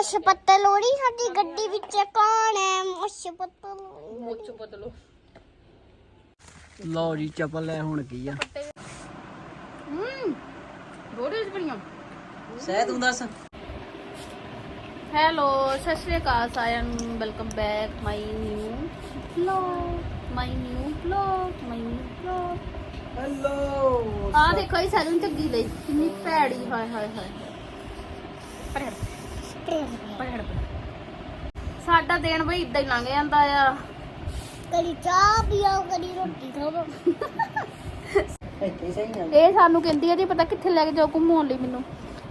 ਮੁੱਛ ਪੱਤਲ ਲੋੜੀ ਸਾਡੀ ਗੱਡੀ ਵਿੱਚ ਕੌਣ ਹੈ? ਮੁੱਛ ਪੱਤਲ ਲੋੜੀ ਮੁੱਛ ਬਦਲੋ ਲਓ ਜੀ ਚੱਪਲ ਲੈ ਹੁਣ ਕੀ ਆ? ਹੂੰ ਗੋੜੇ ਬਣੀਆਂ ਸਹਿ ਤੂੰ ਦੱਸ। ਹੈਲੋ ਸਤਿ ਸ਼੍ਰੀ ਅਕਾਲ ਸਾਰਿਆਂ ਨੂੰ। Welcome back my new vlog my new vlog my new vlog. Hello ਆ ਦੇਖੋ ਇਹ ਸੈਲੂਨ ਚੱਗੀ ਲਈ। ਕਿੰਨੀ ਭੈੜੀ ਹਾਏ ਹਾਏ ਹਾਏ। ਪਰੇ ਹਟ ਸਾਡਾ ਦਿਨ ਬਈ ਇਦਾਂ ਹੀ ਲੰਘ ਜਾਂਦਾ ਆ। ਕਦੀ ਚਾਹ ਪੀਓ ਕਦੀ ਰੋਟੀ ਖਾਓ। ਇੱਥੇ ਸਹੀ ਆ। ਇਹ ਸਾਨੂੰ ਕਹਿੰਦੀ ਆ ਜੀ ਪਤਾ ਕਿੱਥੇ ਲੈ ਕੇ ਜਾਓ ਘੁੰਮਾਉਣ ਲਈ ਮੈਨੂੰ।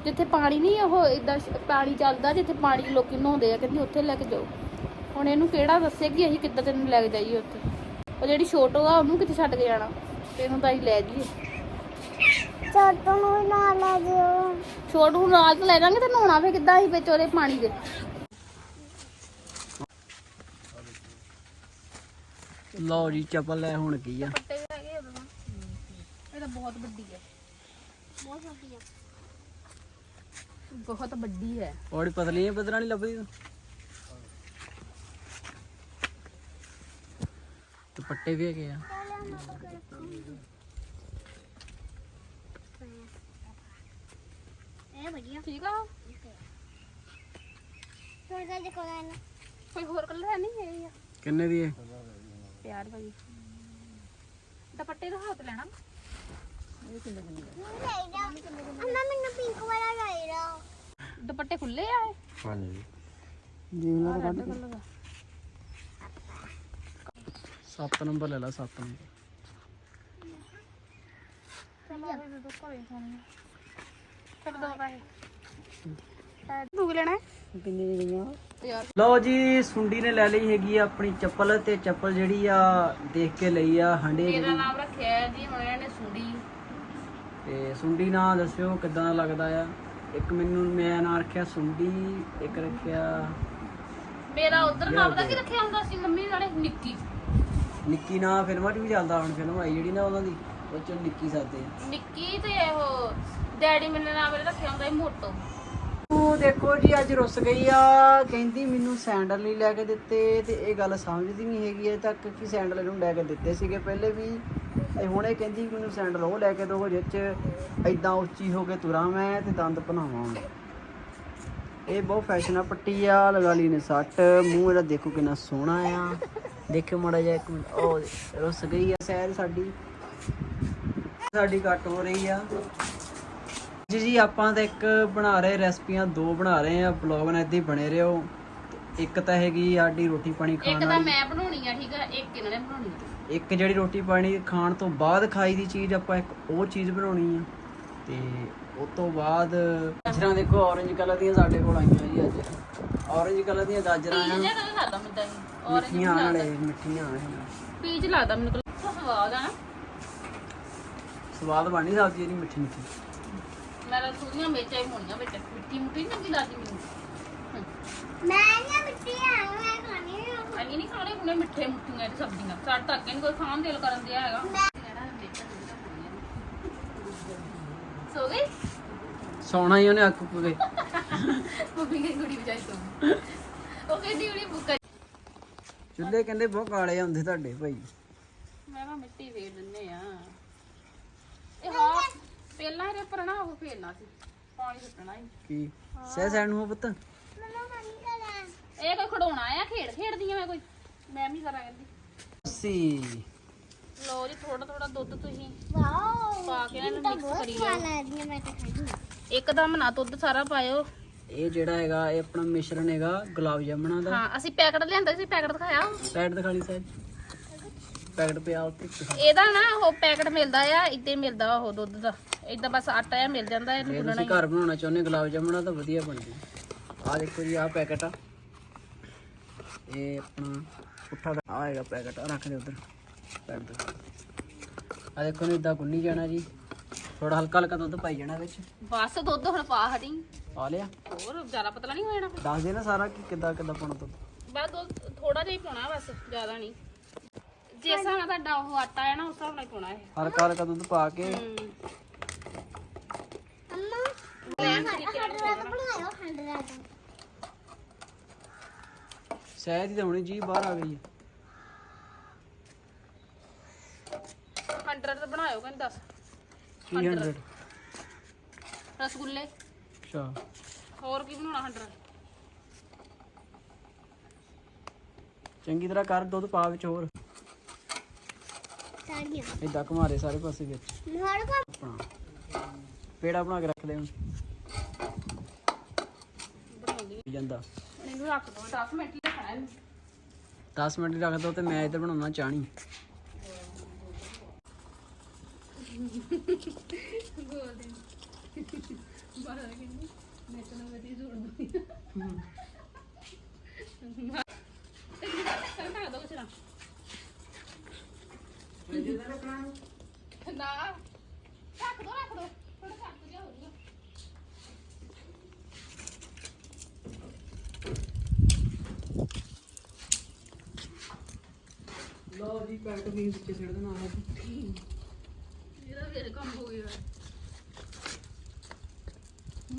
ਜਿੱਥੇ ਪਾਣੀ ਨਹੀਂ ਉਹ ਇਦਾਂ ਪਾਣੀ ਚੱਲਦਾ ਜਿੱਥੇ ਪਾਣੀ ਲੋਕੀ ਨਹਾਉਂਦੇ ਆ ਕਹਿੰਦੀ ਉੱਥੇ ਲੈ ਕੇ ਜਾਓ। ਹੁਣ ਇਹਨੂੰ ਕਿਹੜਾ ਦੱਸੇ ਕਿ ਅਸੀਂ ਕਿੱਦਾਂ ਤੈਨੂੰ ਲੈ ਕੇ ਜਾਈਏ ਉੱਥੇ? ਉਹ ਜਿਹੜੀ ਛੋਟੋ ਆ ਉਹਨੂੰ ਕਿੱਥੇ ਛੱਡ ਕੇ ਜਾਣਾ? ਤੇ ਇਹਨੂੰ ਤਾਂ ਅਸੀਂ ਲੈ ਜਾਈਏ। ਚਾਟੋ ਨੂੰ ਵੀ ਨਾਲ ਲੈ ਜਿਓ। ਛੋਟੂ ਨੂੰ ਨਾਲ ਤਾਂ ਲੈ ਜਾਾਂਗੇ ਤੇ ਨਹਾਉਣਾ ਫੇ ਕਿੱਦਾਂ ਅਸੀਂ ਵਿੱਚ ਉਹਦੇ ਪਾਣੀ ਦੇ। ਲਓ ਜੀ ਚੱਪਲ ਲੈ ਹੁਣ ਕੀ ਆ। ਪੱਟੇ ਹੈਗੇ ਉਹਦਾ ਇਹ ਤਾਂ ਬਹੁਤ ਵੱਡੀ ਹੈ ਬਹੁਤ ਵੱਡੀ ਹੈ। ਔੜੀ ਪਤਲੀ ਹੈ ਪਤਲਾ ਨਹੀਂ ਲੱਭਦੀ ਤੂੰ? ਦੁਪੱਟੇ ਵੀ ਹੈਗੇ ਆ। ਇਹ ਵਧੀਆ। ਠੀਕ ਆ? ਥੋੜਾ ਜਿਹਾ ਕੋਲ ਨਾ। ਕੋਈ ਹੋਰ ਕਲਰ ਹੈ ਨਹੀਂ ਇਹ ਹੀ ਆ। ਕਿੰਨੇ ਦੀ ਹੈ ਪਿਆਰ ਭਾਈ। ਦੁਪੱਟੇ ਦਾ ਹੱਥ ਲੈਣਾ। ਲੈ ਜਾ। ਅੰਮਾ ਮੈਨੂੰ ਪਿੰਕ ਵਾਲਾ ਚਾਹੀਦਾ ਦੁਪੱਟੇ ਖੁੱਲੇ ਆ ਇਹ? ਹਾਂਜੀ। ਜੀ ਉਹਨਾਂ ਦਾ ਰੈੱਡ ਕਲਰ ਦਾ। 7 ਨੰਬਰ ਲੈ ਲਾ 7 ਨੰਬਰ। ਤੂੰ ਲੈਣਾ ਦੀ ਲਓ ਜੀ ਸੁੰਡੀ ਨੇ ਲੈ ਲਈ ਹੈਗੀ ਆ ਆਪਣੀ ਚੱਪਲ ਤੇ ਚੱਪਲ ਜਿਹੜੀ ਆ ਦੇਖ ਕੇ ਲਈ ਆ ਹੰਡੇ ਮੇਰਾ ਨਾਮ ਰੱਖਿਆ ਹੈ ਜੀ ਹੁਣ ਇਹਨਾਂ ਨੇ ਸੁੰਡੀ। ਤੇ ਸੁੰਡੀ ਨਾਂ ਦੱਸਿਓ ਕਿਦਾਂ ਦਾ ਲੱਗਦਾ ਆ? ਇੱਕ ਮੈਨੂੰ ਮੈਂ ਨਾਂ ਰੱਖਿਆ ਸੁੰਡੀ ਇੱਕ ਰੱਖਿਆ ਮੇਰਾ ਉਧਰ ਨਾਮ ਦਾ ਕੀ ਰੱਖਿਆ ਹੁੰਦਾ ਸੀ? ਮੰਮੀ ਨਾਲੇ ਨਿੱਕੀ। ਨਿੱਕੀ ਨਾਂ ਫਿਲਮਾਂ 'ਚ ਵੀ ਚੱਲਦਾ ਹੁਣ ਫਿਲਮ ਆਈ ਜਿਹੜੀ ਨਾ ਉਹਨਾਂ ਦੀ ਉਹ 'ਚ ਨਿੱਕੀ ਸਾਦੇ। ਨਿੱਕੀ ਤੇ ਉਹ ਡੈਡੀ ਮੈਨੂੰ ਨਾਮ ਇਹਦਾ ਰੱਖਿਆ ਹੁੰਦਾ ਸੀ ਮੋਟੋ। ਉਹ ਦੇਖੋ ਜੀ, ਅੱਜ ਰੁੱਸ ਗਈ ਆ। ਕਹਿੰਦੀ ਮੈਨੂੰ ਸੈਂਡਲ ਨਹੀਂ ਲੈ ਕੇ ਦਿੱਤੇ ਤੇ ਇਹ ਗੱਲ ਸਮਝਦੀ ਨਹੀਂ ਹੈਗੀ। ਅਜੇ ਤੱਕ ਕਿ ਸੈਂਡਲ ਇਹਨੂੰ ਲੈ ਕੇ ਦਿੱਤੇ ਸੀਗੇ ਪਹਿਲੇ ਵੀ। ਤੇ ਹੁਣ ਇਹ ਕਹਿੰਦੀ ਮੈਨੂੰ ਸੈਂਡਲ ਉਹ ਲੈ ਕੇ ਦਿਓ ਜਿਹ 'ਚ ਐਦਾਂ ਉੱਚੀ ਹੋ ਕੇ ਤੁਰਾਂ ਮੈਂ ਤੇ ਦੰਦ ਭਨਾਵਾਂ। ਇਹ ਬਹੁਤ ਫੈਸ਼ਨ ਆ, ਪੱਟੀ ਆ, ਲਗਾ ਲਈ ਨੇ ਸੱਟ। ਮੂੰਹ ਇਹਦਾ ਦੇਖੋ ਕਿੰਨਾ ਸੋਹਣਾ ਆ। ਦੇਖਿਓ ਮਾੜਾ ਜਿਹਾ ਇੱਕ ਮਿੰਟ। ਉਹ ਰੁੱਸ ਗਈ ਆ ਸੈਰ ਸਾਡੀ। ਸਾਡੀ ਕੱਟ ਹੋ ਰਹੀ ਆ। ਜੀ ਜੀ ਆਪਾਂ ਤਾਂ ਇੱਕ ਬਣਾ ਰਹੇ ਰੈਸਪੀਆਂ ਦੋ ਬਣਾ ਰਹੇ ਆ ਬਲੌਗ ਨਾਲ ਏਦਾਂ ਹੀ ਬਣੇ ਰਹੋ। ਤੇ ਇੱਕ ਤਾਂ ਹੈਗੀ ਸਾਡੀ ਰੋਟੀ ਪਾਣੀ ਇੱਕ ਖਾਣ ਤਾਂ ਵਾਲੀ। ਮੈਂ ਬਣਾਉਣੀ ਆ ਠੀਕ ਆ? ਇੱਕ ਇਹਨਾਂ ਨੇ ਬਣਾਉਣੀ ਆ। ਇੱਕ ਜਿਹੜੀ ਰੋਟੀ ਪਾਣੀ ਖਾਣ ਤੋਂ ਬਾਅਦ ਖਾਈ ਦੀ ਚੀਜ਼ ਆਪਾਂ ਇੱਕ ਉਹ ਚੀਜ਼ ਬਣਾਉਣੀ ਆ। ਤੇ ਉਸ ਤੋਂ ਬਾਅਦ ਗਾਜਰਾਂ ਦੇਖੋ orange ਕਲਰ ਦੀਆਂ ਸਾਡੇ ਕੋਲ ਆਈਆਂ ਜੀ ਅੱਜ। orange ਕਲਰ ਦੀਆਂ ਗਾਜਰਾਂ ਆ। ਕਦੇ ਖਾਦਾ ਮੈਂ ਤਾਂ ਔਰ ਮਿੱਠੀਆਂ ਨਾਲੇ ਮਿੱਠੀਆਂ ਆ ਪੀਜ ਲੱਗਦਾ ਮੈਨੂੰ ਸਵਾਦ ਆ ਨਾ। ਸਵਾਦ ਬਣਨੀ ਸਬਜ਼ੀ ਇਹਦੀ ਮਿੱਠੀ ਮਿੱਠੀ। ਮੇਰਾ ਥੋੜੀਆਂ ਹੀ ਹੋਣੀਆਂ ਵਿੱਚ। ਨਹੀਂ ਮੈਨੂੰ। ਮੈਂ ਨਹੀਂ ਮਿੱਟੀ ਆ ਮੈਂ ਖਾਣੀ ਆ। ਅਨੀ ਨਹੀਂ ਖਾਣੇ ਹੁਣੇ ਮਿੱਠੇ ਮੁੱਠੀਆਂ ਦੀ ਸਬਜ਼ੀਆਂ। ਸਾਡ ਤੱਕ ਨਹੀਂ ਕੋਈ ਖਾਣ ਦਿਲ ਕਰਨ ਦਿਆ ਹੈਗਾ। ਸੋ ਗਈ? ਸੌਣਾ ਹੀ ਉਹਨੇ ਅੱਖ ਪੁਗੇ ਮੰਮੀ ਦੀ ਕੁੜੀ ਵਿਚਾਰੀ ਸੋ ਉਹ ਕਹਿੰਦੀ ਉਹਦੀ ਬੁੱਕਾ ਚੁੱਲ੍ਹੇ ਕਹਿੰਦੇ ਬਹੁਤ ਕਾਲੇ ਹੁੰਦੇ ਤੁਹਾਡੇ ਭਾਈ। ਮੈਂ ਕਿਹਾ ਮਿੱਟੀ ਫੇਰ ਦਿੰਨੇ ਆ। ਇਹ ਹਾਂ ਪਹਿਲਾਂ ਇਹਦੇ ਉੱਪਰ ਨਾ ਉਹ ਫੇਰਨਾ ਸੀ। ਪਾਣੀ ਸੁੱਟਣਾ ਸੀ ਕੀ? ਸਹਿ ਸੈਣ ਨੂੰ ਪੁੱਤ। ਮਮਾ ਮੰਮੀ ਕਰਾਂ ਇਹ ਕੋਈ ਖੜਾਉਣਾ ਆ? ਖੇਡ ਖੇਡਦੀ ਆ ਮੈਂ ਕੋਈ। ਮੈਂ ਵੀ ਕਰਾਂ ਕਹਿੰਦੀ। ਸੀ ਲੋ ਜੀ ਥੋੜਾ ਥੋੜਾ ਦੁੱਧ ਤੁਸੀਂ। ਵਾਓ ਪਾ ਕੇ ਇਹਨਾਂ ਨੂੰ ਮਿਕਸ ਕਰੀ ਜਾਓ ਇੱਕਦਮ ਨਾ ਦੁੱਧ ਸਾਰਾ ਪਾਇਓ। ਇਹ ਜਿਹੜਾ ਹੈਗਾ ਇਹ ਆਪਣਾ ਮਿਸ਼ਰਣ ਹੈਗਾ ਗੁਲਾਬ ਜਾਮਣਾ ਦਾ। ਹਾਂ ਅਸੀਂ ਪੈਕਟ ਲਿਆਂਦਾ ਸੀ ਪੈਕਟ ਦਿਖਾਇਆ। ਪੈਕਟ ਦਿਖਾ ਲਈ ਸਾਹਿਬ। ਪੈਕਟ ਪਿਆ ਉੱਤੇ। ਇਹਦਾ ਨਾ ਉਹ ਪੈਕਟ ਮਿਲਦਾ ਆ ਇੱਦਾਂ ਹੀ ਮਿਲਦਾ ਉਹ ਦੁੱਧ ਦਾ। ਇਦਾਂ ਬਸ ਆਟਾ ਆ ਮਿਲ ਜਾਂਦਾ ਇਹਨੂੰ ਜੇ ਗੁੰਨਣਾ ਤੁਸੀਂ ਘਰ ਬਣਾਉਣਾ ਚਾਹੁੰਦੇ ਗੁਲਾਬ ਜਾਮਣਾ ਤਾਂ ਵਧੀਆ ਬਣਦੀ ਆ ਦੇਖੋ ਜੀ ਆਹ ਪੈਕਟ ਆ। ਇਹ ਆਪਣਾ ਪੁੱਠਾ ਦਾ ਆ ਹੈਗਾ ਪੈਕਟ ਆ ਰੱਖ ਦੇ ਉਧਰ ਪੈਕਟ ਆ ਦੇਖੋ ਨੇ ਇਦਾਂ ਗੁੰਨੀ ਜਾਣਾ ਜੀ। ਥੋੜਾ ਹਲਕਾ ਹਲਕਾ ਦੁੱਧ ਪਾਈ ਜਾਣਾ ਵਿੱਚ। ਬਸ ਦੁੱਧ ਹੁਣ ਪਾ ਹਟੀ। ਪਾ ਲਿਆ। ਹੋਰ ਜ਼ਿਆਦਾ ਪਤਲਾ ਨਹੀਂ ਹੋ ਜਾਣਾ ਫਿਰ ਦੱਸ ਦੇ ਨਾ ਸਾਰਾ ਕਿ ਕਿੱਦਾਂ ਕਿੱਦਾਂ ਪਾਉਣਾ ਦੁੱਧ? ਬਸ ਦੁੱਧ ਥੋੜਾ ਜਿਹਾ ਹੀ ਪਾਉਣਾ ਬਸ ਜ਼ਿਆਦਾ ਨਹੀਂ। ਜਿਸ ਹਿਸਾਬ ਨਾਲ ਤੁਹਾਡਾ ਉਹ ਆਟਾ ਹੈ ਨਾ ਉਸ ਹਿਸਾਬ ਨਾਲ ਹੀ ਪਾਉਣਾ ਹੈ ਹਲਕਾ ਹਲਕਾ ਦੁੱਧ ਪਾ ਕੇ। ਅੰਮਾ ਹੰਡਰਾ ਬਣਾਇਓ ਹੰਡਰਾ ਤਾਂ ਹੁਣੀ ਜੀ ਬਾਹਰ ਆ ਗਈ ਹੈ। 100 ਤਾਂ ਬਣਾਇਓ ਕਹਿੰਦੇ 10 300 ਰਸਗੁੱਲੇ। ਅੱਛਾ। ਹੋਰ ਕੀ ਬਣਾਉਣਾ 100 ਚੰਗੀ ਤਰ੍ਹਾਂ ਕਰ ਦੁੱਧ ਪਾ ਵਿੱਚ ਹੋਰ। ਸਾਰੀਆਂ ਏਦਾਂ ਘੁਮਾ ਦੇ ਸਾਰੇ ਪਾਸੇ ਵਿੱਚ। ਹਰ ਕੋ ਆਪਣਾ ਪੇੜਾ ਬਣਾ ਕੇ ਰੱਖ ਦੇ ਹੁਣ। ਜਾਂਦਾ ਇਹਨੂੰ ਰੱਖ ਦੋ। 10 ਮਿੰਟ ਹੀ ਰੱਖਣਾ ਇਹਨੂੰ। 10 ਮਿੰਟ ਰੱਖ ਦੋ ਤੇ ਮੈਂ ਇੱਧਰ ਬਣਾਉਣਾ ਚਾਣੀ। ਬਾਹਰ ਕਿੰਨੀ। ਮੈਂ ਤਾਂ ਵਧੀ ਜੋੜ ਦੂੰਗੀ ਕਰ ਕਰ ਦੋ ਚਲਾ ਨਾ। ਰੱਖ ਦੋ ਰੱਖ ਦੋ। ਥੋੜਾ ਚੱਕ ਜਾ ਹੋ ਜੂਗਾ ਲੋ ਜੀ ਪੈਕਟ ਵੀ ਵਿੱਚ ਛੱਡ ਦੇਣਾ ਹੈ ਇਹਦਾ ਫਿਰ ਕੰਮ ਹੋ ਗਿਆ।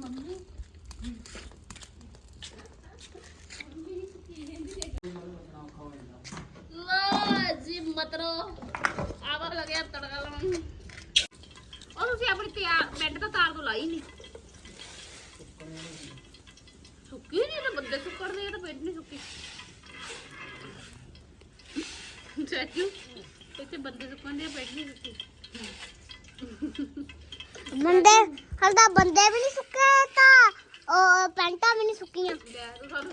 ਮੰਮੀ ਲਾ ਜੀ ਮਤਰੋ ਆਵਾ ਲੱਗਿਆ ਤੜਕਾ ਲਾਉਣ ਨੂੰ। ਉਹ ਤੁਸੀਂ ਆਪਣੀ ਤਿਆਰ ਬੈੱਡ ਤਾਂ ਤਾਰ ਤੋਂ ਲਾਈ ਨਹੀਂ। ਸੁੱਕੀ ਨਹੀਂ ਤਾਂ ਬੰਦੇ ਸੁੱਕੜਦੇ ਆ ਤਾਂ ਬੈੱਡ ਨਹੀਂ ਸੁੱਕੀ। ਚਾਚੂ ਇੱਥੇ ਬੰਦੇ ਸੁੱਕਣ ਦੇ ਬੈੱਡ ਨਹੀਂ ਸੁੱਕੀ। ਬੰਦੇ ਹਲ ਤਾਂ ਬੰਦੇ ਵੀ ਨਹੀਂ ਸੁੱਕੇ ਤਾਂ ਉਹ ਪੈਂਟਾਂ ਵੀ ਨਹੀਂ ਸੁੱਕੀਆਂ। ਲੈ ਤੂੰ ਸਾਨੂੰ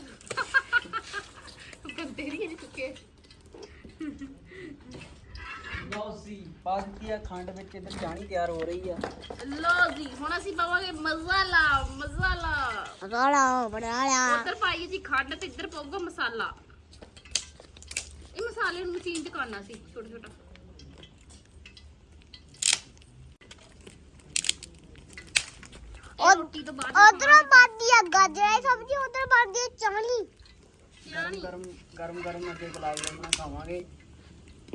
ਬੰਦੇ ਨਹੀਂ ਸੁੱਕੇ। ਲੋ ਸੀ ਪਾ ਦਿੱਤੀ ਆ ਖੰਡ ਵਿੱਚ ਇੱਧਰ ਚਾਣੀ ਤਿਆਰ ਹੋ ਰਹੀ ਆ। ਲੋ ਜੀ ਹੁਣ ਅਸੀਂ ਪਾਵਾਂਗੇ ਮਸਾਲਾ ਮਸਾਲਾ। ਰਾਲਾ ਬੜਾਲਾ ਉੱਧਰ ਪਾਈਏ ਜੀ ਖੰਡ ਤੇ ਇੱਧਰ ਪਾਊਗਾ ਮਸਾਲਾ। ਇਹ ਮਸਾਲੇ ਨੂੰ ਮਸ਼ੀਨ 'ਚ ਕਰਨਾ ਸੀ ਛੋਟਾ ਛੋਟਾ। ਇਹ ਰੋਟੀ ਤੋਂ ਬਾਅਦ ਉਧਰੋਂ ਬਣਦੀ ਆ ਗਾਜਰਾਂ ਦੀ ਸਬਜ਼ੀ ਉਧਰ ਬਣਦੀ ਆ ਚਾਣੀ ਗਰਮ ਗਰਮ ਗਰਮ ਗਰਮ ਅੱਗੇ ਗੁਲਾਬ ਜਾਮੁਨਾਂ ਖਾਵਾਂਗੇ।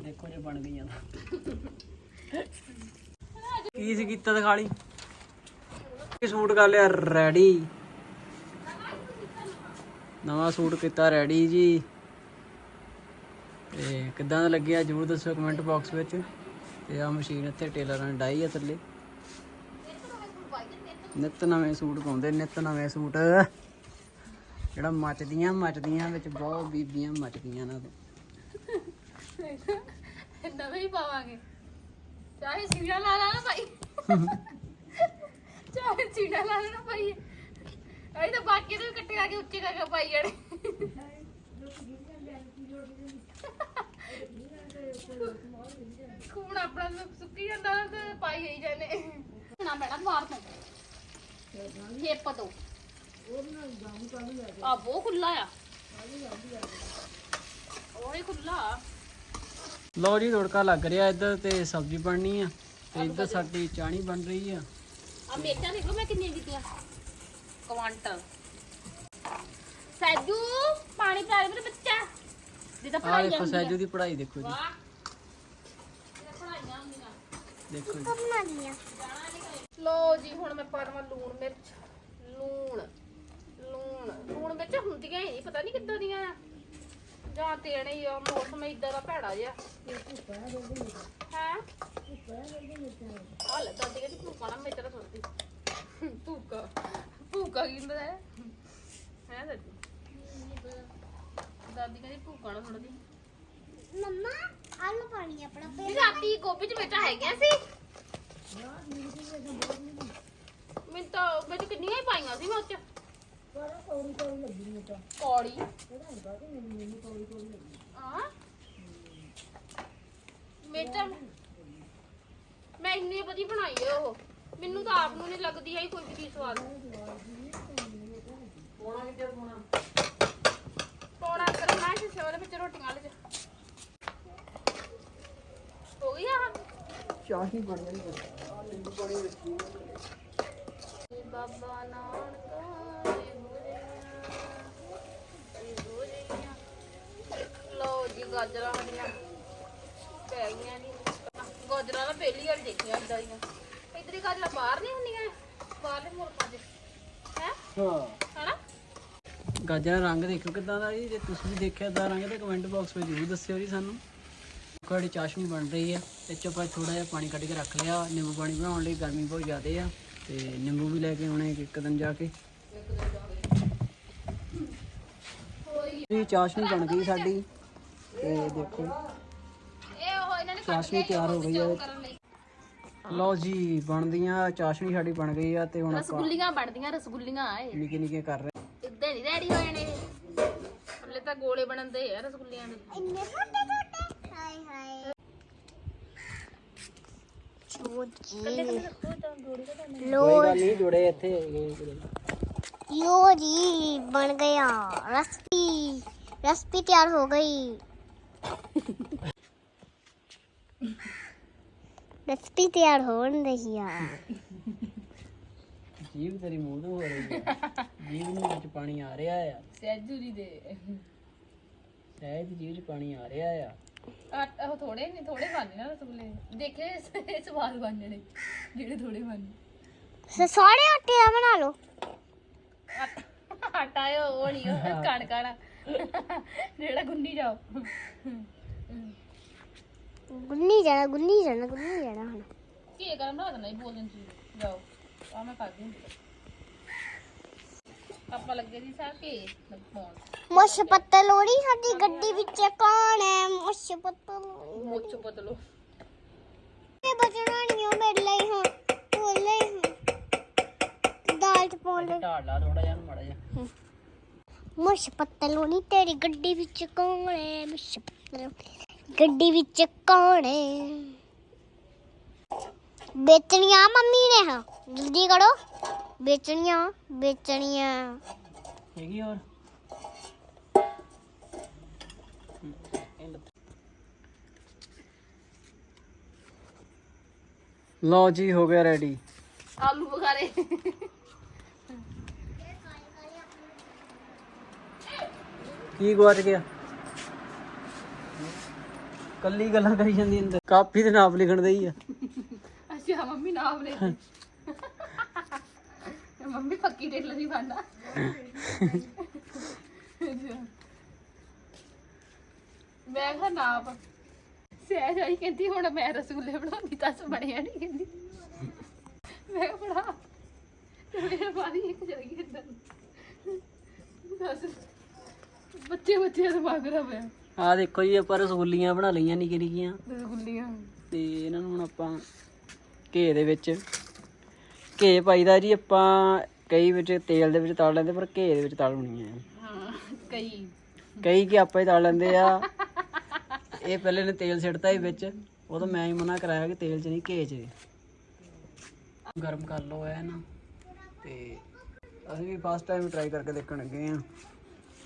ਦੇਖੋ ਜੇ ਬਣ ਗਈਆਂ ਕੀ ਸੀ ਕੀਤਾ ਦਿਖਾ ਲਈ ਇਹ ਸੂਟ ਕਰ ਲਿਆ ਰੈਡੀ। ਨਵਾਂ ਸੂਟ ਕੀਤਾ ਰੈਡੀ ਜੀ। ਤੇ ਕਿੱਦਾਂ ਦਾ ਲੱਗਿਆ ਜਰੂਰ ਦੱਸੋ ਕਮੈਂਟ ਬਾਕਸ ਵਿੱਚ। ਤੇ ਆ ਮਸ਼ੀਨ ਇੱਥੇ ਟੇਲਰਾਂ ਨੇ ਡਾਈ ਆ ਥੱਲੇ। ਨਿੱਤ ਨਵੇਂ ਸੂਟ ਪਾਉਂਦੇ, ਨਿੱਤ ਨਵੇਂ ਸੂਟ। ਜਿਹੜਾ ਮੱਚਦੀਆਂ ਮੱਚਦੀਆਂ ਵਿੱਚ ਬਹੁਤ ਬੀਬੀਆਂ ਮੱਚਦੀਆਂ ਨਾ। ਨਵੇਂ ਹੀ ਪਾਵਾਂਗੇ। ਚਾਹੇ ਸੀਨਾ ਲਾ ਲਾ ਨਾ ਭਾਈ। ਚਾਹੇ ਸੀਨਾ ਲਾ ਲਾ ਨਾ ਭਾਈ। ਅਸੀਂ ਤਾਂ ਬਾਕੀ ਦੇ ਵੀ ਇਕੱਠੇ ਕਰਕੇ ਉੱਚੇ ਕਰਕੇ ਪਾਈ ਜਾਣੇ। ਖੂਨ ਆਪਣਾ ਸੁੱਕ- ਜਾਂਦਾ ਤੇ ਪਾਈ ਜਾਈ ਜਾਣੇ। ਨਾ ਬੈਠਾ ਬਾਹਰ ਤੋਂ। ਹੇਪ ਤੋਂ ਆ ਬਹੁਤ ਖੁੱਲਾ ਆ। ਉਹ ਹੀ ਖੁੱਲਾ ਲਓ ਜੀ ਤੜਕਾ ਲੱਗ ਰਿਹਾ ਇੱਧਰ ਤੇ ਸਬਜ਼ੀ ਬਣਨੀ ਆ ਤੇ ਇੱਧਰ ਸਾਡੀ ਚਾਣੀ ਬਣ ਰਹੀ ਆ। ਆ ਮਿਰਚਾਂ ਦੇਖ ਮੈਂ ਕਿੰਨੀਆਂ ਕੀਤੀਆਂ। ਕੁਆਂਟਲ। ਸੈਜੂ ਪਾਣੀ ਪਿਆ ਦੇ ਮੇਰੇ ਬੱਚਾ। ਜਿੱਦਾਂ ਆ ਪੜਾਈ ਦੇਖੋ ਸੈਜੂ ਦੀ ਪੜ੍ਹਾਈ ਦੇਖੋ ਜੀ। ਵਾਹ। ਜਿੱਦਾਂ ਪੜਾਈਆਂ ਹੁੰਦੀਆਂ। ਦੇਖੋ ਜੀ। ਬਣਾ ਲਿਆ ਲੋ ਜੀ ਹੁਣ ਮੈਂ ਪਾ ਦੇਵਾਂ ਲੂਣ ਮਿਰਚ। ਲੂਣ। ਲੂਣ। ਲੂਣ ਵਿੱਚ ਹੁੰਦੀਆਂ ਹੀ ਨਹੀਂ ਪਤਾ ਨਹੀਂ ਕਿੱਦਾਂ ਦੀਆਂ ਆ। ਜਾਂ ਤੇਣੇ ਹੀ ਆ ਮੌਸਮ ਇਦਾਂ ਦਾ ਭੈੜਾ ਜਿਹਾ। ਹੈ? ਹਾਲੇ ਤਾਂ ਦੇਖੇ ਭੂਕਾ ਨਾ ਮੇਤਰਾ ਸੁਣਦੀ ਭੂਕਾ ਭੂਕਾ ਕੀ ਹੁੰਦਾ ਹੈ ਹੈ ਦਾਦੀ? ਦਾਦੀ ਕਹਿੰਦੀ ਭੂਕਾ ਨਾ ਸੁਣਦੀ ਮੰਮਾ ਆਲੂ ਪਾਣੀ ਆਪਣਾ। ਵੀ ਰਾਤੀ ਗੋਭੀ ਚ ਮਿਰਚਾਂ ਹੈਗੀਆਂ ਸੀ। ਮੈਂ ਤਾਂ ਵਿੱਚ ਕਿੰਨੀਆਂ ਹੀ ਪਾਈਆਂ ਸੀ ਮੈਂ ਉੱਚ ਕੌੜੀ। ਹਾਂ। ਮਿਰਚਾਂ ਮੈਂ ਇੰਨੀ ਵਧੀਆ ਬਣਾਈ ਹੈ ਉਹ। ਮੈਨੂੰ ਤਾਂ ਆਪ ਨੂੰ ਨਹੀਂ ਲੱਗਦੀ ਹੈ ਕੋਈ ਵੀ ਚੀਜ਼ ਸਵਾਦ। ਪੋਣਾ ਕਿੱਥੇ ਪੋਣਾ? ਪੌੜਾ ਕਰ ਮੈਂ ਸੀ ਉਹਦੇ ਵਿੱਚ ਰੋਟੀਆਂ ਵਾਲੇ ਚ ਹੋ ਗਈ ਆ? ਚਾਹੀ ਬਣ ਆ। ਬਾਬਾ ਨਾਨਕਾ ਗਾਜਰਾਂ ਸਾਡੀਆਂ ਪੈ ਗਈਆਂ ਨਹੀਂ ਗਾਜਰਾਂ ਤਾਂ ਪਹਿਲੀ ਵਾਰ ਦੇਖੀਆਂ ਇਦਾਂ ਦੀਆਂ। ਇਧਰ ਹੀ ਗਾਜਰਾਂ ਬਾਹਰ ਨਹੀਂ ਹੁੰਦੀਆਂ। ਬਾਹਰਲੇ ਮੁਲਕਾਂ 'ਚ। ਹੈ? ਹਾਂ। ਹਨਾ? ਗਾਜਰਾਂ ਦਾ ਰੰਗ ਦੇਖੋ ਕਿਦਾਂ ਦਾ ਜੀ। ਜੇ ਤੁਸੀਂ ਵੀ ਦੇਖਿਆ ਦਾ ਰੰਗ ਤਾਂ ਕਮੈਂਟ ਬਾਕਸ ਵਿੱਚ ਜ਼ਰੂਰ ਦੱਸਿਓ ਜੀ ਸਾਨੂੰ। ਕੋੜੀ ਚਾਸ਼ਨੀ ਬਣ ਰਹੀ ਆ। ਇਹ 'ਚ ਆਪਾਂ ਥੋੜਾ ਜਿਹਾ ਪਾਣੀ ਕੱਢ ਕੇ ਰੱਖ ਲਿਆ। ਨਿੰਬੂ ਪਾਣੀ ਬਣਾਉਣ ਲਈ ਗਰਮੀ ਬਹੁਤ ਜ਼ਿਆਦਾ ਆ। ਤੇ ਨਿੰਬੂ ਵੀ ਲੈ ਕੇ ਆਉਣੇ ਇੱਕ ਦਿਨ ਜਾ ਕੇ। ਜੀ ਚਾਸ਼ਨੀ ਬਣ ਗਈ ਸਾਡੀ। ਤੇ ਦੇਖੋ। ਇਹ ਉਹ ਇਹਨਾਂ ਨੇ ਚਾਸ਼ਨੀ ਤਿਆਰ ਹੋ ਗਈ ਆ ਕਰਨ ਲਈ। ਲਓ ਜੀ ਬਣਦੀਆਂ ਚਾਸ਼ਨੀ ਸਾਡੀ ਬਣ ਗਈ ਆ ਤੇ ਹੁਣ ਆਪਾਂ ਰਸਗੁੱਲੀਆਂ ਬਣਦੀਆਂ ਰਸਗੁੱਲੀਆਂ ਆਏ। ਨਿੱਕੇ ਨਿੱਕੇ ਕਰ ਰਹੇ। ਇੱਦਾਂ ਨਹੀਂ ਰੈਡੀ ਹੋਏ ਨੇ। ਹਲੇ ਤਾਂ ਗੋਲੇ ਬਣਦੇ ਆ ਰਸਗੁੱਲੀਆਂ ਦੇ। ਇੰਨੇ ਛੋਟੇ ਛੋਟੇ ਹਾਏ। ਹਾਏ ਚੋਜੀ ਲੋ ਕੋਈ ਗੱਲ ਨਹੀਂ ਜੁੜੇ ਇੱਥੇ ਹੈਗੇ ਲੋ ਜੀ। ਬਣ ਗਿਆ ਰਸਪੀ ਰਸਪੀ ਤਿਆਰ ਹੋ ਗਈ। ਰਸਪੀ ਤਿਆਰ ਹੋਣ ਰਹੀ ਆ। ਜੀਭ ਤੇਰੀ ਮੂੰਹ ਤੋਂ ਹੋ ਰਹੀ ਹੈ ਜੀਭ ਨੂੰ ਵਿੱਚ ਪਾਣੀ ਆ ਰਿਹਾ ਆ। ਸੈਜੂ ਜੀ ਦੇ। ਸਹਿਜ ਜੀਭ 'ਚ ਪਾਣੀ ਆ ਰਿਹਾ ਆ। ਆਟਾ ਉਹ ਥੋੜੇ ਨਹੀਂ ਥੋੜੇ ਬਣਨੇ ਨਾ ਰਸਗੁੱਲੇ। ਦੇਖੇ ਸ- ਸਵਾਦ ਬਣ ਜਾਣੇ ਜਿਹੜੇ ਥੋੜੇ ਬਣਨੇ। ਸ- ਸਾਰੇ ਆਟੇ ਦਾ ਬਣਾ ਲਓ। ਆਟਾ- ਆਟਾ ਉਹ ਨਹੀਂ ਉਹ ਕਣ ਕਣ ਜਿਹੜਾ ਗੁੰਨੀ ਜਾਓ। ਗੁੰਨੀ ਜਾਣਾ ਗੁੰਨੀ ਜਾਣਾ ਗੁੰਨੀ ਜਾਣਾ ਹੁਣ। ਕੀ ਕਰਨ ਬਣਾ ਦੇਣਾ ਇਹ ਬੋਲ ਦਿੰਦੀ ਜਾਓ ਆ ਮੈਂ ਕਰਦੀ ਹੁੰਦੀ ਆਪਾਂ ਲੱਗੇ ਦੀ ਸਾਹ ਕੇ ਫੋਨ। ਮੁੱਛ ਪੱਤਲ ਲੋੜੀ ਸਾਡੀ ਗੱਡੀ ਵਿੱਚ ਕੌਣ ਹੈ? ਮੁੱਛ ਪੱਤਲ ਮੁੱਛ ਬਦਲੋ ਇਹ ਬਚਣਾ ਨਹੀਂ ਉਹ ਮੇਰੇ ਲਈ ਹੁਣ ਹੁਣ। ਦਾਲ ਚ ਪਾਉਣ ਲਈ ਢਾਲ ਲਾ ਥੋੜਾ ਜਿਹਾ ਮੜਾ ਜਿਹਾ। ਮੁੱਛ ਪੱਤਲ ਲੋੜੀ ਤੇਰੀ ਗੱਡੀ ਵਿੱਚ ਕੌਣ ਹੈ ਮੁੱਛ ਪੱਤਲ ਗੱਡੀ ਵਿੱਚ ਕੌਣ ਹੈ ਵੇਚਣੀਆਂ ਮੰਮੀ ਨੇ ਹਾਂ ਜਲਦੀ ਕਰੋ। ਵੇਚਣੀਆਂ ਵੇਚਣੀਆਂ। ਹੈਗੀ ਹੋਰ? ਲਓ ਜੀ ਹੋ ਗਿਆ ਰੈਡੀ ਆਲੂ ਬੁਖਾਰੇ। ਕੀ ਗਵਾਚ ਗਿਆ? ਕੱਲੀ ਗੱਲਾਂ ਕਰੀ ਜਾਂਦੀ ਅੰਦਰ। ਕਾਪੀ ਤੇ ਨਾਪ ਲਿਖਣ ਦੇ ਹੀ ਆ। ਅੱਛਾ, ਮੰਮੀ ਨਾਮ ਲੈ ਮੰਮੀ ਪੱਕੀ ਟੇਲਰ ਹੀ ਬਣਨਾ ਮੈਂ ਕਿਹਾ ਨਾਪ। ਸਹਿਜ ਆਈ ਕਹਿੰਦੀ, ਹੁਣ ਮੈਂ ਰਸਗੁੱਲੇ ਬਣਾਉਂਦੀ ਤਾਂ ਬਣਿਆ ਨਹੀਂ ਕਹਿੰਦੀ। ਮੈਂ ਕਿਹਾ ਬਣਾ। ਤੇ ਮੇਰੇ ਬਾਰੀ ਇੱਕ ਚਲ ਗਈ ਇੱਧਰ ਨੂੰ। ਦੱਸ ਬੱਚੇ ਬੱਚੇ ਦਾ ਮਾਗਰਾ ਪਿਆ ਆ ਦੇਖੋ ਜੀ ਆਪਾਂ ਰਸਗੁੱਲੀਆਂ ਬਣਾ ਲਈਆਂ ਨਿੱਕੀਆਂ ਨਿੱਕੀਆਂ। ਰਸਗੁੱਲੀਆਂ। ਤੇ ਇਹਨਾਂ ਨੂੰ ਹੁਣ ਆਪਾਂ ਘੇ ਦੇ ਵਿੱਚ ਘੇ ਪਾਈਦਾ ਜੀ ਆਪਾਂ ਕਈ ਵਿੱਚ ਤੇਲ ਦੇ ਵਿੱਚ ਤਲ ਲੈਂਦੇ ਪਰ ਘੇ ਦੇ ਵਿੱਚ ਤਲਣੀਆਂ ਆ। ਹਾਂ ਕਈ। ਕਈ ਕਿ ਆਪਾਂ ਹੀ ਤਲ ਲੈਂਦੇ ਆ। ਇਹ ਪਹਿਲੇ ਨੇ ਤੇਲ ਸਿੱਟਤਾ ਹੀ ਵਿੱਚ ਉਹ ਤਾਂ ਮੈਂ ਹੀ ਮਨਾ ਕਰਾਇਆ ਕਿ ਤੇਲ 'ਚ ਨਹੀਂ ਘੇ 'ਚ। ਗਰਮ ਕਰ ਲਓ ਐ ਨਾ। ਤੇ ਅਸੀਂ ਵੀ ਫਸਟ ਟਾਈਮ ਟਰਾਈ ਕਰਕੇ ਦੇਖਣ ਲੱਗੇ ਆ।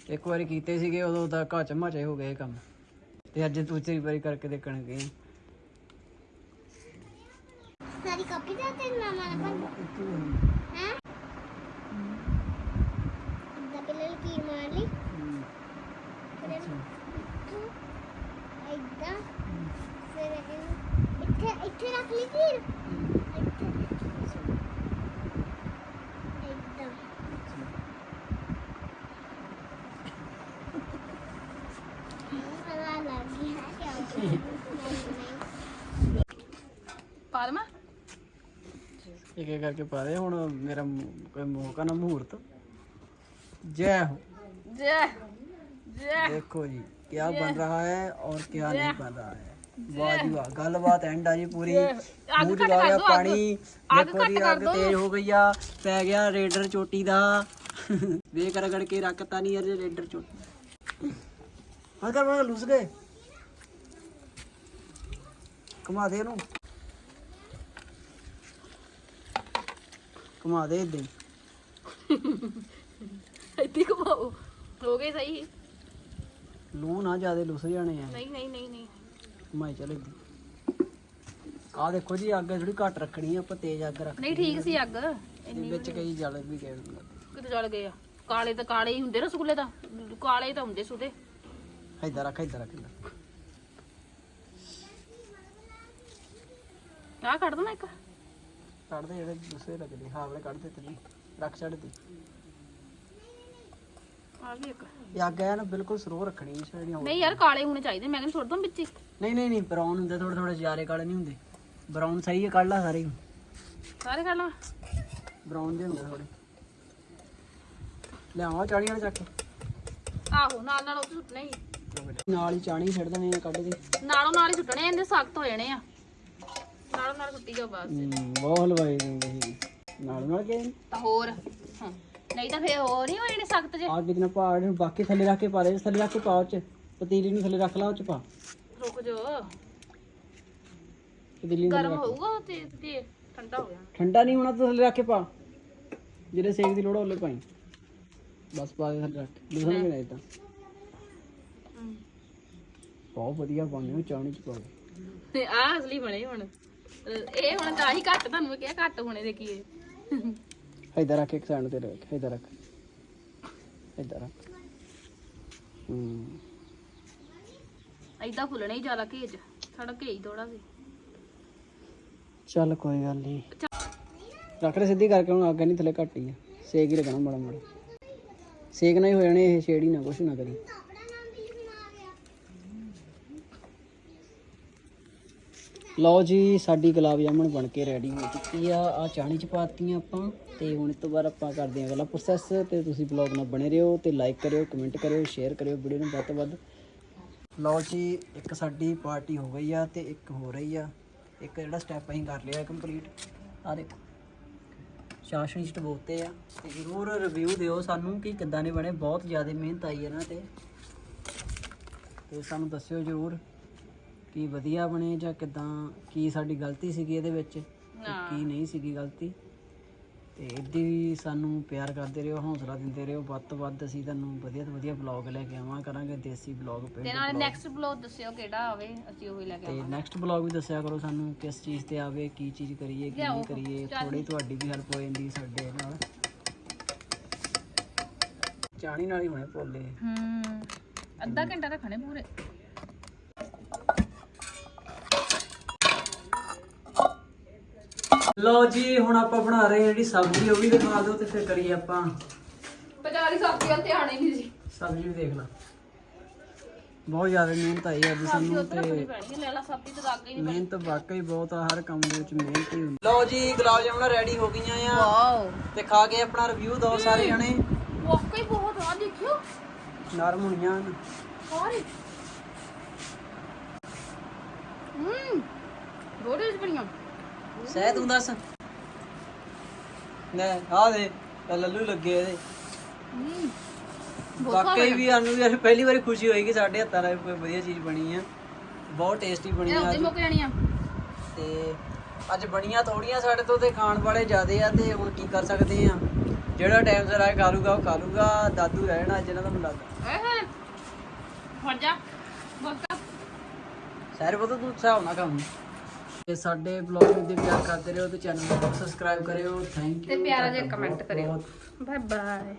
ਇੱਕ ਵਾਰੀ ਕੀਤੇ ਸੀਗੇ ਉਦੋਂ ਤਾਂ ਘਾਚ ਮਾਚੇ ਹੋ ਗਏ ਕੰਮ। ਤੇ ਅੱਜ ਦੂਸਰੀ ਵਾਰੀ ਕਰਕੇ ਦੇਖਣ ਆ ਸਾਰੀ ਕਾਪੀ ਦਾ ਤੇ ਮਾਮਾ ਨੇ। ਬਣ ਹੈ ਇੱਦਾਂ ਪਹਿਲੇ ਲਕੀਰ ਮਾਰ ਲਈ। ਇੱਦਾਂ। ਫਿਰ ਇੱਥੇ ਇੱਥੇ ਰੱਖ ਲਈ ਫਿਰ ਇੱਥੇ ਇੱਦਾਂ ਮੈਨੂੰ ਪਤਾ ਲੱਗ ਗਿਆ ਕਿ ਨਹੀਂ ਪਾ ਦੇਵਾਂ ਇੱਕ ਇੱਕ ਕਰਕੇ ਪਾ ਦੇ ਹੁਣ ਮੇਰਾ ਮੂ- ਕੋਈ ਮੌਕਾ ਨਾ ਮਹੂਰਤ ਜੈ ਹੋ ਜੈ ਜੈ देखो जी क्या बन रहा है और क्या नहीं बन रहा है वाह जी वाह ਗੱਲਬਾਤ ਐਂਡ ਆ ਜੀ ਪੂਰੀ ਮੂੰਹ ਚ ਲਾ ਗਿਆ ਪਾਣੀ ਦੇਖੋ ਜੀ ਅੱਗ ਤੇਜ਼ ਹੋ ਗਈ ਆ ਪੈ ਗਿਆ ਰੇਡਰ ਚੋਟੀ ਦਾ ਵੇਖ ਰਗੜ ਕੇ ਰੱਖਤਾ ਨਹੀਂ ਅਰੇ ਰੇਡਰ ਚੋਟੀ ਹਾਂ ਕਰ ਮੈਂ ਲੁੱਸ ਗਏ ਘੁਮਾ ਦੇ ਇਹਨੂੰ ਘੁਮਾ ਦੇ ਇਦਾਂ ਇੱਥੇ ਘੁਮਾਓ ਹੋ ਗਏ ਸਹੀ? ਲੂ ਨਾ ਜਿਆਦੇ ਲੁੱਸ ਜਾਣੇ ਆ। ਨਹੀਂ ਨਹੀਂ ਨਹੀਂ ਨਹੀਂ। ਘੁਮਾਈ ਚੱਲ ਇਦਾਂ ਆ ਦੇਖੋ ਜੀ ਅੱਗ ਥੋੜੀ ਘੱਟ ਰੱਖਣੀ ਆ ਆਪਾਂ ਤੇਜ਼ ਅੱਗ ਰੱਖ ਨਹੀਂ ਠੀਕ ਸੀ ਅੱਗ। ਇਹਦੇ ਵਿੱਚ ਕਈ ਜਲ ਵੀ ਗਏ ਕਿਤੇ ਜਲ ਗਏ ਆ? ਕਾਲੇ ਤਾਂ ਕਾਲੇ ਹੀ ਹੁੰਦੇ ਰਸਗੁੱਲੇ ਤਾਂ। ਕਾਲੇ ਤਾਂ ਹੁੰਦੇ ਸੁਦੇ ਇੱਧਰ ਰੱਖ ਇੱਧਰ ਰੱਖ ਇੱਧਰ। ਆਹ ਕੱਢ ਦੇਣਾ ਇੱਕ। ਕੱਢ ਦੇ ਜਿਹੜੇ ਦੂਸਰੇ ਲੱਗਦੇ ਹਾਂ ਵਾਲੇ ਕੱਢ ਦੇ ਤੇ ਰੱਖ ਛੱਡ ਦੇ ਆ ਵੀ ਇੱਕ। ਨਾ ਬਿਲਕੁਲ ਸਰੋ ਰੱਖਣੀ ਇਸ ਜਿਹੜੀਆਂ ਨਹੀਂ ਯਾਰ ਕਾਲੇ ਹੋਣੇ ਚਾਹੀਦੇ ਮੈਂ ਕਹਿੰਦੀ ਛੋੜ ਦੋ ਵਿੱਚ ਹੀ। ਨਹੀਂ ਨਹੀਂ ਨਹੀਂ ਬਰਾਊਨ ਹੁੰਦੇ ਥੋੜੇ ਥੋੜੇ ਜਿਆਰੇ ਕਾਲੇ ਨਹੀਂ ਹੁੰਦੇ। ਬਰਾਊਨ ਸਹੀ ਹੈ ਕੱਢ ਲਾ ਸਾਰੇ ਸਾਰੇ ਖਾ ਲਾ ਬਰਾਊਨ ਜਿਹੇ ਹੁੰਦੇ ਥੋੜੇ ਲਿਆਵਾਂ ਚਾੜੀਆਂ ਵਾਲੇ ਚੱਕ। ਆਹੋ ਨਾਲ ਨਾਲ ਉਹ ਸੁੱਟਣੇ ਹੀ। ਨਾਲ ਹੀ ਚਾਣੀ ਛੱਡ ਦੇਣੀ ਆ ਕੱਢ ਕੇ। ਨਾਲੋਂ ਨਾਲ ਹੀ ਸੁੱਟਣੇ ਇਹਦੇ ਸਖਤ ਹੋ ਜਾਣੇ ਆ। ਨਾਲੋਂ ਨਾਲ ਸੁੱਟੀ ਜਾਓ ਬਸ। ਹੂੰ ਬਹੁਤ ਹਲਵਾਈ ਦਿੰਦੇ ਸੀ। ਨਾਲ ਨਾਲ ਕੇ ਤਾਂ ਹੋਰ ਹਾਂ। ਨਹੀਂ ਤਾਂ ਫੇਰ ਹੋਰ ਨਹੀਂ ਹੋਣੇ ਸਖਤ ਜੇ। ਆ ਕਿਤਨਾ ਪਹਾੜ ਨੂੰ ਬਾਕੀ ਥੱਲੇ ਰੱਖ ਕੇ ਪਾ ਦੇ ਥੱਲੇ ਰੱਖ ਕੇ ਪਾ ਉਹ ਚ ਪਤੀਲੀ ਨੂੰ ਥੱਲੇ ਰੱਖ ਲਾ ਉਹ ਚ ਪਾ। ਰੁਕ ਜੋ ਪਤੀਲੀ ਨੂੰ ਥੱਲੇ ਗਰਮ। ਹੋਊਗਾ ਉਹ ਤੇ ਤੇ ਠੰਡਾ ਹੋ ਜਾਣਾ। ਠੰਡਾ ਨਹੀਂ ਹੋਣਾ ਤਾਂ ਥੱਲੇ ਰੱਖ ਕੇ ਪਾ। ਜਿਹੜੇ ਸੇਕ ਦੀ ਲੋੜ ਹੋਲੇ ਪਾਈ। ਬਸ ਪਾ ਦੇ ਥੱਲੇ ਰੱਖ ਲੁਸਣ ਵੀ ਨਹੀਂ ਤਾਂ ਹਮ। ਬਹੁਤ ਵਧੀਆ ਬਣਨੇ ਉਹ ਚਾਣੀ ਚ ਪਾ ਦੇ। ਤੇ ਆ ਅਸਲੀ ਬਣੇ ਹੁਣ। ਇਹ ਹੁਣ ਤਾਂ ਹੀ ਘੱਟ ਤੁਹਾਨੂੰ ਮੈਂ ਕਿਹਾ ਘੱਟ ਹੋਣੇ ਦੇ ਕੀ ਹੈ ਇੱਧਰ ਰੱਖ ਇੱਕ ਸਾਈਡ ਤੇ ਰੱਖ ਇੱਧਰ ਰੱਖ। ਇੱਧਰ ਰੱਖ। ਹੂੰ। ਐਦਾਂ ਫੁੱਲਣੇ ਹੀ ਜ਼ਿਆਦਾ ਘੇਜ ਸਾਡਾ ਘੇਜ ਥੋੜਾ ਸੀ ਚੱਲ ਕੋਈ ਗੱਲ ਨਹੀਂ ਰੱਖ ਲੈ ਸਿੱਧੀ ਕਰਕੇ ਹੁਣ ਅੱਗ ਨਹੀਂ ਥੱਲੇ ਘੱਟ ਹੀ ਆ। ਸੇਕ ਹੀ ਲੱਗਣਾ ਮਾੜਾ ਮਾੜਾ। ਸੇਕ ਨਾ ਹੀ ਹੋ ਜਾਣੇ ਇਹ ਛੇੜੀ ਨਾ ਕੁਛ ਨਾ ਕਰੀ ਆਪਣਾ ਨਾਮ ਵੀ ਲਿਖਣਾ ਆ ਗਿਆ ਲਓ ਜੀ, ਸਾਡੀ ਗੁਲਾਬ ਜਾਮਣ ਬਣ ਕੇ ਰੈਡੀ ਹੋ ਚੁੱਕੀ ਆ। ਆ ਚਾਣੀ ਚ ਪਾਤੀਆਂ ਆਪਾਂ, ਤੇ ਹੁਣ ਇਸ ਤੋਂ ਬਾਅਦ ਆਪਾਂ ਕਰਦੇ ਹਾਂ ਅਗਲਾ ਪ੍ਰੋਸੈਸ ਤੇ ਤੁਸੀਂ ਬਲੌਗ ਨਾਲ ਬਣੇ ਰਹੋ, ਤੇ ਲਾਈਕ ਕਰਿਓ ਕਮੈਂਟ ਕਰਿਓ ਸ਼ੇਅਰ ਕਰਿਓ ਵੀਡੀਓ ਨੂੰ ਵੱਧ ਤੋਂ ਵੱਧ। ਲਓ ਜੀ, ਇੱਕ ਸਾਡੀ ਪਾਰਟੀ ਹੋ ਗਈ ਆ, ਤੇ ਇੱਕ ਹੋ ਰਹੀ ਆ। ਇੱਕ ਜਿਹੜਾ ਸਟੈਪ ਅਸੀਂ ਕਰ ਲਿਆ ਕੰਪਲੀਟ ਆ ਦੇਖੋ ਚਾਸ਼ਨੀ ਚ ਡਬੋਤੇ ਆ, ਤੇ ਜ਼ਰੂਰ ਰਿਵਿਊ ਦਿਓ ਸਾਨੂੰ ਕਿ ਕਿੱਦਾਂ ਦੇ ਬਣੇ, ਬਹੁਤ ਜ਼ਿਆਦਾ ਮਿਹਨਤ ਆਈ ਇਹਨਾਂ ਤੇ। ਤੇ ਸਾਨੂੰ ਦੱਸਿਓ ਜ਼ਰੂਰ। ਕਿ ਵਧੀਆ ਬਣੇ ਜਾਂ ਕਿਦਾਂ ਕੀ ਸਾਡੀ ਗਲਤੀ ਸੀਗੀ ਇਹਦੇ ਵਿੱਚ ਤੇ ਕੀ ਨਹੀਂ ਸੀਗੀ ਗਲਤੀ। ਤੇ ਇੱਦਾਂ ਹੀ ਸਾਨੂੰ ਪਿਆਰ ਕਰਦੇ ਰਹੋ ਹੌਸਲਾ ਦਿੰਦੇ ਰਹੋ। ਵੱਧ ਤੋਂ ਵੱਧ ਅਸੀਂ ਤੁਹਾਨੂੰ ਵਧੀਆ ਤੋਂ ਵਧੀਆ ਬਲੌਗ ਲੈ ਕੇ ਆਵਾਂ ਕਰਾਂਗੇ ਦੇਸੀ ਬਲੌਗ ਤੇ ਨਾਲੇ ਨੈਕਸਟ ਬਲੌਗ ਦੱਸਿਓ ਕਿਹੜਾ ਆਵੇ ਅਸੀਂ ਉਹੀ ਲੈ ਕੇ ਤੇ ਨੈਕਸਟ ਬਲੌਗ ਵੀ ਦੱਸਿਆ ਕਰੋ ਸਾਨੂੰ ਕਿਸ ਚੀਜ਼ ਤੇ ਆਵੇ ਕੀ ਚੀਜ਼ ਕਰੀਏ ਕੀ ਨਹੀਂ ਕਰੀਏ ਥੋੜੀ ਤੁਹਾਡੀ ਵੀ ਹੈਲਪ ਹੋ ਜਾਂਦੀ ਸਾਡੇ ਨਾਲ। ਚਾਣੀ ਨਾਲ ਹੀ ਹੋਣੇ ਭੋਲੇ। ਹੂੰ ਅੱਧਾ ਘੰਟਾ ਰੱਖਣੇ ਪੂਰੇ। ਲਓ ਜੀ ਹੁਣ ਆਪਾਂ ਬਣਾ ਰਹੇ ਹਾਂ ਜਿਹੜੀ ਸਬਜ਼ੀ ਉਹ ਵੀ ਦਿਖਾ ਦਿਓ ਤੇ ਫਿਰ ਕਰੀਏ ਆਪਾਂ। ਬਜ਼ਾਰੀ ਸਬਜ਼ੀ ਧਿਆਨ ਹੀ ਨਹੀਂ ਸੀ ਸਬਜ਼ੀ ਵੀ ਦੇਖ ਲਾ। ਬਹੁਤ ਜ਼ਿਆਦਾ ਮਿਹਨਤ ਆਈ ਅੱਜ ਸਾਨੂੰ ਤੇ ਪੈਣੀ ਹੈ ਲੈ ਲਾ ਸਬਜ਼ੀ ਤਾਂ ਲੱਗ ਹੀ ਨਹੀਂ ਮਿਹਨਤ ਵਾਕਈ ਬਹੁਤ ਆ ਹਰ ਕੰਮ ਦੇ ਵਿੱਚ ਮਿਹਨਤ ਹੀ ਹੁੰਦੀ। ਲਓ ਜੀ ਗੁਲਾਬ ਜਾਮਣਾ ਰੈਡੀ ਹੋ ਗਈਆਂ ਆ। ਵਾਓ। ਤੇ ਖਾ ਕੇ ਆਪਣਾ ਰਿਵਿਊ ਦਿਓ ਸਾਰੇ ਜਣੇ। ਵਾਕਈ ਬਹੁਤ ਆ ਦੇਖਿਓ। ਨਰਮ ਹੋਣੀਆਂ। ਹਨ। ਸਾਰੇ। ਹੂੰ। ਬੋੜੇ ਬੜੀਆਂ। ਸਹਿ ਤੂੰ ਦੱਸ। ਲੈ ਆ ਦੇ ਆਹ ਲੱਲੂ ਲੱਗੇ ਇਹਦੇ। ਵਾਕਈ ਵੀ ਸਾਨੂੰ ਵੀ ਅੱਜ ਪਹਿਲੀ ਵਾਰੀ ਖੁਸ਼ੀ ਹੋਈ ਕਿ ਸਾਡੇ ਹੱਥਾਂ ਨਾਲ ਕੋਈ ਵਧੀਆ ਚੀਜ਼ ਬਣੀ ਆ। ਬਹੁਤ ਟੇਸਟੀ ਬਣੀ ਇਹ ਆ ਅੱਜ। ਮੁੱਕ ਤੇ ਅੱਜ ਬਣੀਆਂ ਥੋੜੀਆਂ ਸਾਡੇ ਤੋਂ ਤੇ ਖਾਣ ਵਾਲੇ ਜ਼ਿਆਦੇ ਆ ਤੇ ਹੁਣ ਕੀ ਕਰ ਸਕਦੇ ਆ। ਜਿਹੜਾ ਟਾਈਮ ਸਿਰ ਆਏ ਖਾ ਲੂਗਾ ਉਹ ਖਾ ਲੂਗਾ। ਦਾਦੂ ਰਹਿਣਾ ਅੱਜ ਇਹਨਾਂ ਦਾ ਲੱਗਦਾ ਏ ਹੈ ਫੜ ਜਾ ਬੋਕਾ ਸਾਰੇ ਪਤਾ ਤੂੰ ਹਿਸਾਬ ਨਾ ਕੰਮ ਤੇ ਸਾਡੇ ਬਲੌਗ ਨੂੰ ਦੇ ਪਿਆਰ ਕਰਦੇ ਰਹੋ ਤੇ ਚੈਨਲ ਨੂੰ ਸਬਸਕ੍ਰਾਈਬ ਕਰਿਓ ਥੈਂਕ ਯੂ ਤੇ ਪਿਆਰਾ ਜਿਹਾ ਕਮੈਂਟ ਕਰਿਓ। Bye bye